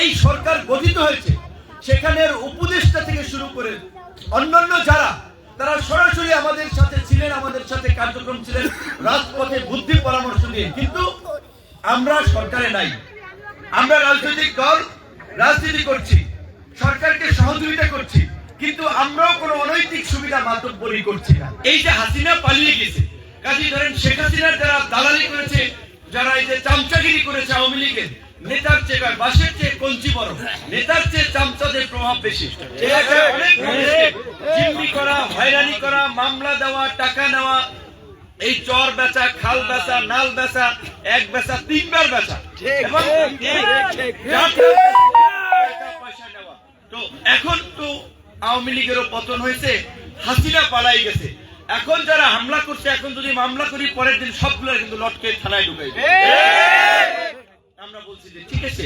এই সরকার গঠিত হয়েছে, সেখানের উপদেষ্টা থেকে শুরু করে অন্যান্য যারা, তারা সরাসরি আমাদের সাথে ছিলেন, আমাদের সাথে কার্যক্রম ছিলেন, রাজপথে বুদ্ধি পরামর্শ দিয়ে। কিন্তু আমরা সরকারে নাই। আমরা রাজনৈতিক দল, রাজনীতি করছি, সরকারকে সহযোগিতা করছি, কিন্তু আমরাও কোনো অনৈতিক সুবিধা মাতব্বরি করছি না। এই যে হাসিনা পালিয়ে গেছে কাজী ধরেন শেখ হাসিনার যারা দালালি করেছে, যারা এই যে চামচাগিরি করেছে আওয়ামী লীগের নেতার চেয়ে বাসের চেয়ে কঞ্চি বড়। নেতার চেয়ে চামচাদের প্রভাব বেশি। জিম্মি করা হয়রানি করা মামলা দেওয়া টাকা নেওয়া এই চর বেচা খাল বেচা নাল বেচা এক বেচা তিনবার বেচা। এবং। তো এখন তো আওয়ামী লীগেরও পতন হয়েছে হাসিনা পালাই গেছে। এখন যারা হামলা করছে এখন যদি মামলা করি পরের দিন সবগুলো কিন্তু লটকে থানায় ঢুকাই বলছি যে, ঠিক আছে,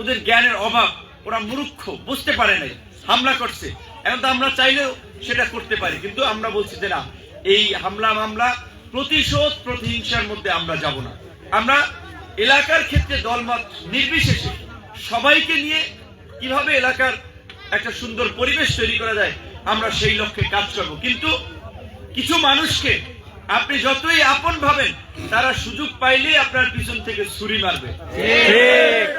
ওদের জ্ঞানের অভাব, ওরা মূর্খ, বুঝতে পারে নাই, হামলা করছে। এখন তো আমরা চাইলেও সেটা করতে পারি, কিন্তু আমরা বলছি যে না, এই হামলা মামলা প্রতিশোধ প্রতিহিংসার মধ্যে আমরা যাব না। আমরা এলাকার ক্ষেত্রে দলমত নির্বিশেষে সবাইকে নিয়ে কীভাবে এলাকার একটা সুন্দর পরিবেশ তৈরি করা যায়, আমরা সেই লক্ষ্যে কাজ করব। কিন্তু কিছু মানুষকে আপনি যতই আপন ভাবেন তারা সুযোগ পাইলেই আপনার পিছন থেকে ছুরি মারবে।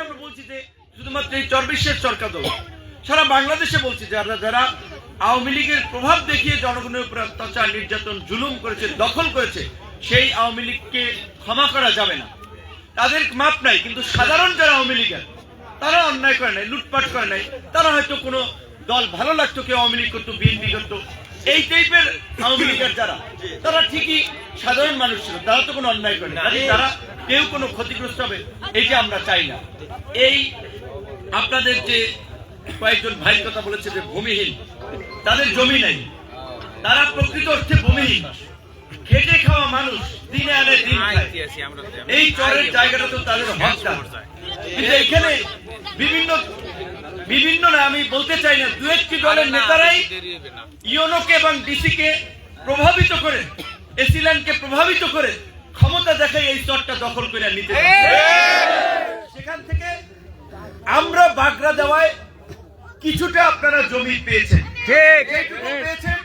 আমরা বলছি যে শুধুমাত্র এই চর্বিশের সরকার দল সারা বাংলাদেশে বলছি যারা যারা আওয়ামী লীগের প্রভাব দেখিয়ে জনগণের উপর অত্যাচার নির্যাতন জুলুম করেছে দখল করেছে সেই আওয়ামী লীগকে ক্ষমা করা যাবে না। তাদের মাপ নাই কিন্তু সাধারণ যারা আওয়ামী লীগের তারা অন্যায় করে নাই লুটপাট করে নাই। তারা হয়তো কোনো দল ভালো লাগতো কেউ আওয়ামী লীগ করতো বিএনপি করতো। এই টাইপের আওয়ামী লীগের যারা তারা ঠিকই সাধারণ মানুষ ছিল তারা তো কোনো অন্যায় করে না। তারা কেউ কোনো ক্ষতিগ্রস্ত হবে এইটা আমরা চাই না। এই আপনাদের যে কয়েকজন ভাইয়ের কথা বলেছে যে ভূমিহীন তাদের জমি নাই। তারা প্রকৃত অর্থে ভূমিহীন। খেটে খাওয়া মানুষ দিনে আনে দিন এই চরের জায়গাটা তো তাদের কিন্তু এখানে বিভিন্ন বিভিন্ন না আমি বলতে চাই না দু একটি দলের নেতারাই ইউনোকে এবং ডিসিকে প্রভাবিত করে এসিল্যান্ডকে প্রভাবিত করে ক্ষমতা দেখাই এই চরটা দখল করে নিতে সেখান থেকে আমরা বাগড়া দেওয়ায় কিছুটা আপনারা জমি পেয়েছেন। এইটুকু পেয়েছেন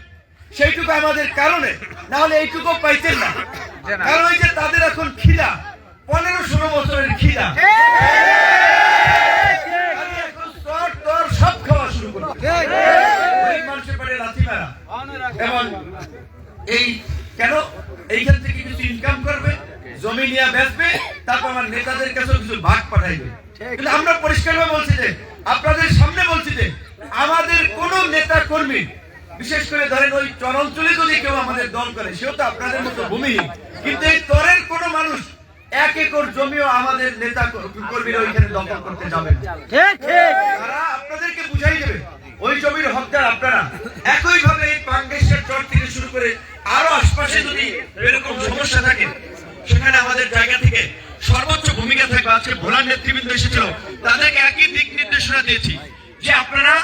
সেইটুকু আমাদের কারণে না হলে এইটুকু পাইতেন না। কারণ ওই যে তাদের এখন খিদা পনেরো ষোলো বছরের খিদা। পেটে লাথি এবং এই কেন? এইখান থেকে কিছু ইনকাম করবে জমি নিয়ে বেচবে তারপর আমার নেতাদের কাছেও কিছু ভাগ পাঠাইবে। কিন্তু আমরা পরিষ্কারভাবে বলছি যে আপনাদের সামনে বলছি যে আমাদের কোন নেতা কর্মী বিশেষ করে ধরেন ওই চরাঞ্চলে যদি কেউ আমাদের দল করে সেও তো আপনাদের মতো ভূমিহীন কিন্তু এই তরের কোন মানুষ এক একর জমিও আমাদের নেতা কর্মীরা ওইখানে দখল করতে যাবে তারা আপনাদেরকে বুঝাই দেবে ওই জমির হকদার আপনারা। আশপাশে যদি এরকম সমস্যা থাকে, সেখানে আমাদের জায়গা থেকে সর্বোচ্চ ভূমিকা থাকবে। আজকে ভোলার নেতৃবৃন্দ এসেছিল, তাদেরকে একই দিক নির্দেশনা দিয়েছি যে আপনারা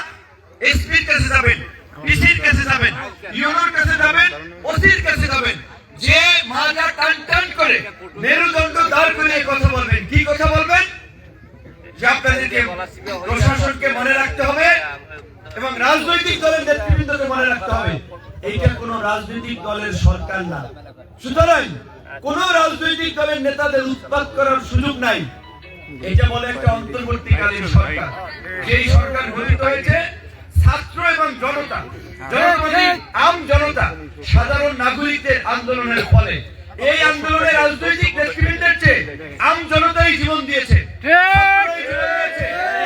এসপির কাছে যাবেন, ডিসির কাছে যাবেন, ইউনোর কাছে যাবেন, ওসির কাছে যাবেন। যে টান টান করে মেরুদণ্ড দাঁড় করে কথা বলবেন, কি কথা বলবেন? যে আপনাদেরকে প্রশাসনকে মনে রাখতে হবে এবং রাজনৈতিক দলের নেতৃবৃন্দকে মনে রাখতে হবে, এইটা কোন রাজনৈতিক দলের সরকার না। সুতরাং কোন রাজনৈতিক দলের নেতাদের উৎপাদ করার সুযোগ নাই। এটা বলে একটা অন্তর্বর্তীকালীন সরকার। যেই সরকার গঠিত হয়েছে, ছাত্র এবং জনতা আম জনতা, সাধারণ নাগরিকদের আন্দোলনের ফলে। এই আন্দোলনে রাজনৈতিক নেতৃবৃন্দের চেয়ে আম জনতাই জীবন দিয়েছে ছাত্ররাই জীবন দিয়েছে,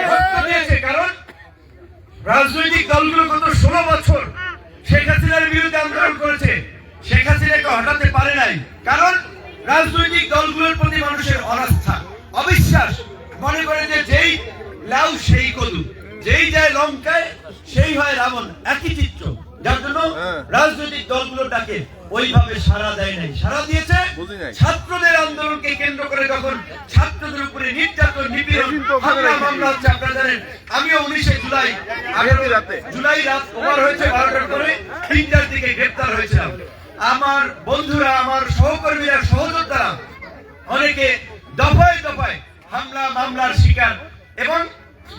রক্ত দিয়েছে কারণ রাজনৈতিক দলগুলো কত ষোলো বছর শেখ হাসিনার বিরুদ্ধে আন্দোলন করেছে। শেখ হাসিনাকে হটাতে পারে নাই। কারণ রাজনৈতিক দলগুলোর প্রতি মানুষের অনাস্থা, অবিশ্বাস। মনে করে যে যেই লাউ সেই কদু, যেই যায় লঙ্কায়, সেই হয় রাবণ। একই চিত্র। যার জন্য রাজনৈতিক দলগুলো ডাকে ওইভাবে সারা দেয় নাই। সারা দিয়েছে ছাত্রদের আন্দোলনকে কেন্দ্র করে যখন ছাত্রদের উপরে নির্যাতন নিপীড়ন হামলা মামলা হচ্ছে আপনারা জানেন আমিও উনিশে জুলাই জুলাই রাত ওভার হয়েছে বারোটার পরে তিনটার দিকে গ্রেপ্তার হয়েছিলাম। আমার বন্ধুরা আমার সহকর্মীরা সহযোদ্ধারা অনেকে দফায় দফায় হামলা মামলার শিকার এবং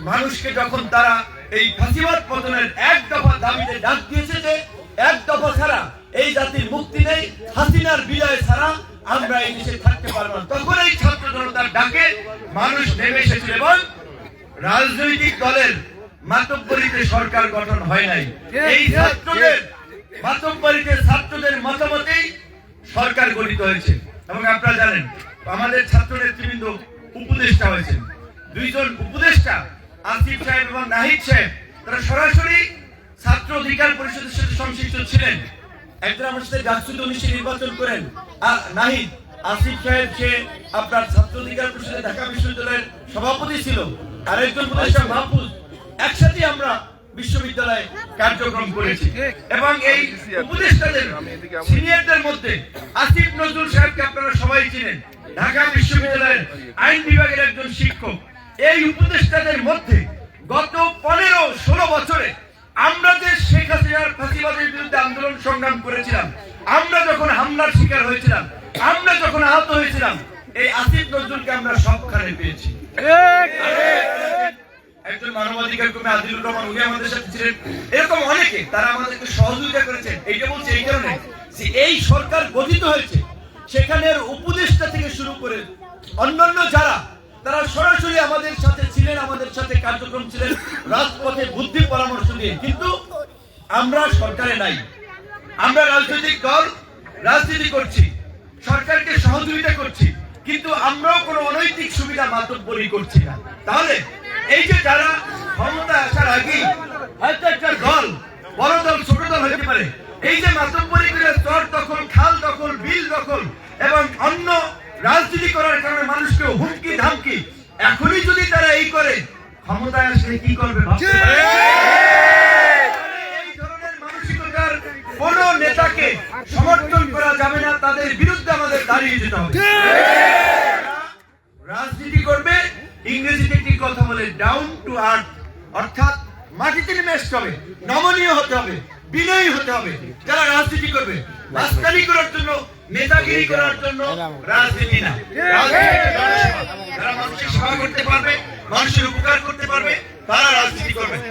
মানুষকে যখন তারা এই ফাঁসিবাদ পতনের এক দফা দাবিতে ডাক দিয়েছে যে এক দফা ছাড়া এই জাতির মুক্তি নেই হাসিনার বিজয় ছাড়া আমরা এই দেশে থাকতে পারব তখন এই ছাত্র জনতার ডাকে মানুষ নেমে এসেছিল এবং রাজনৈতিক দলের মাতব্বরিতে সরকার গঠন হয় নাই। এই ছাত্রদের মাতব্বরিতে ছাত্রদের মতামতেই সরকার গঠিত হয়েছে। এবং আপনারা জানেন আমাদের ছাত্র নেতৃবৃন্দ উপদেষ্টা হয়েছেন। দুইজন উপদেষ্টা আসিফ সাহেব এবং নাহিদ সাহেব, তারা সরাসরি ছাত্র অধিকার পরিষদের সাথে সংশ্লিষ্ট ছিলেন। একজন আমার সাথে নির্বাচন করেন। আর নাহিদ আসিফ সাহেব সে আপনার ছাত্র অধিকার ঢাকা বিশ্ববিদ্যালয়ের সভাপতি ছিল। আর একজন মাহফুজ একসাথে আমরা বিশ্ববিদ্যালয়ে কার্যক্রম করেছি। এবং এই উপদেষ্টাদের, সিনিয়রদের মধ্যে আসিফ নজরুল সাহেবকে আপনারা সবাই চিনেন। ঢাকা বিশ্ববিদ্যালয়ের আইন বিভাগের একজন শিক্ষক। এই উপদেষ্টাদের মধ্যে গত পনেরো, ষোলো বছরে আমরা যে শেখ হাসিনার ফাঁসিবাদের বিরুদ্ধে আন্দোলন সংগ্রাম করেছিলাম, আমরা যখন হামলার শিকার হয়েছিলাম, আমরা যখন আহত হয়েছিলাম, এই আসিফ নজরুলকে আমরা সবখানে পেয়েছি। একজন মানবাধিকার কর্মী আদিলুর রহমান উনি আমাদের সাথে ছিলেন। এরকম অনেকে তারা আমাদেরকে সহযোগিতা করেছেন। এইটা বলছে, এই কারণে যে এই সরকার গঠিত হয়েছে, সেখানের উপদেষ্টা থেকে শুরু করে অন্যান্য যারা তারা সরাসরি আমাদের সাথে ছিলেন, আমাদের সাথে কার্যক্রম ছিলেন, রাজপথে বুদ্ধি পরামর্শ দিয়ে কিন্তু আমরা সরকারে নাই। আমরা রাজনৈতিক দল, রাজনীতি করছি। সরকারকে সহযোগিতা করছি। কিন্তু আমরাও কোনো অনৈতিক সুবিধা মাতব্বরি করছি না। তাহলে এই যে যারা ক্ষমতা আসার আগেই হয়তো একটা দল, বড় দল, ছোট দল হতে পারে, এই যে মাতব্বরি করে চর দখল, খাল দখল, বিল দখল এবং অন্য রাজনীতি করার কারণে মানুষকে হুমকি ধামকি এখনই যদি তারা এই করে ক্ষমতায় আসলে কি করবে এই ধরনের মানসিকতার কোন নেতাকে সমর্থন করা যাবে না তাদের বিরুদ্ধে আমাদের দাঁড়িয়ে যেতে হবে। রাজনীতি করবে ইংরেজিতে একটি কথা বলে ডাউন টু আর্থ অর্থাৎ মাটিতে নেমে আসতে হবে নমনীয় হতে হবে বিনয়ী হতে হবে। যারা রাজনীতি করবে মাস্তানি করার জন্য নেতাগিরি করার জন্য রাজনীতি না। তারা যারা মানুষের সেবা করতে পারবে মানুষের উপকার করতে পারবে তারা রাজনীতি করবে।